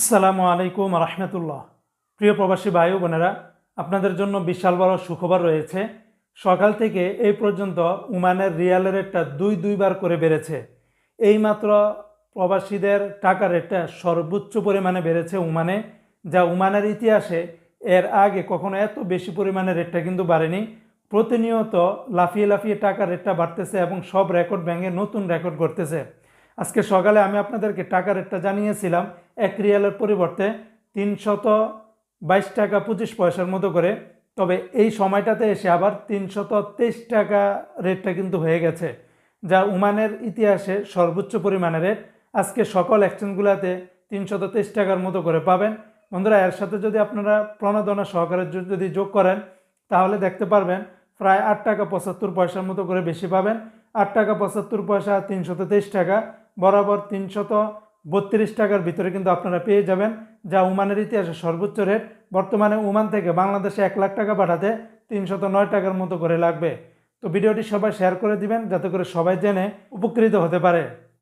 আসসালামু আলাইকুম রহমতুল্লাহ। প্রিয় প্রবাসী ভাই বোনেরা, আপনাদের জন্য বিশাল বড় সুখবর রয়েছে। সকাল থেকে এই পর্যন্ত উমানের রিয়াল রেটটা দুই দুইবার করে বেড়েছে। এইমাত্র প্রবাসীদের টাকা রেটটা সর্বোচ্চ পরিমাণে বেড়েছে উমানে, যা উমানের ইতিহাসে এর আগে কখনো এত বেশি পরিমাণে রেটটা কিন্তু বাড়েনি। প্রতিনিয়ত লাফিয়ে লাফিয়ে টাকা রেটটা বাড়তেছে এবং সব রেকর্ড ভেঙে নতুন রেকর্ড করতেছে আজকে সকালে আমি আপনাদেরকে টাকা রেটটা জানিয়েছিলাম এক রিয়ালের পরিবর্তে তিনশত বাইশ টাকা পঁচিশ পয়সার মতো করে। তবে এই সময়টাতে এসে আবার তিনশত তেইশ টাকা রেটটা কিন্তু হয়ে গেছে, যা উমানের ইতিহাসে সর্বোচ্চ পরিমাণের রেট। আজকে সকল এক্সচেঞ্জগুলোতে তিনশত তেইশ টাকার মতো করে পাবেন। বন্ধুরা, এর সাথে যদি আপনারা প্রণোদনা সহকারে যদি যোগ করেন, তাহলে দেখতে পারবেন প্রায় আট টাকা পঁচাত্তর পয়সার মতো করে বেশি পাবেন। আট টাকা পঁচাত্তর পয়সা তিনশত তেইশ টাকা, বরাবর তিনশত বত্রিশ টাকার ভিতরে কিন্তু আপনারা পেয়ে যাবেন, যা উমানের ইতিহাসে সর্বোচ্চ রেট। বর্তমানে উমান থেকে বাংলাদেশে এক লাখ টাকা পাঠাতে তিনশত নয় টাকার মতো করে লাগবে। তো ভিডিওটি সবাই শেয়ার করে দিবেন, যাতে করে সবাই জেনে উপকৃত হতে পারে।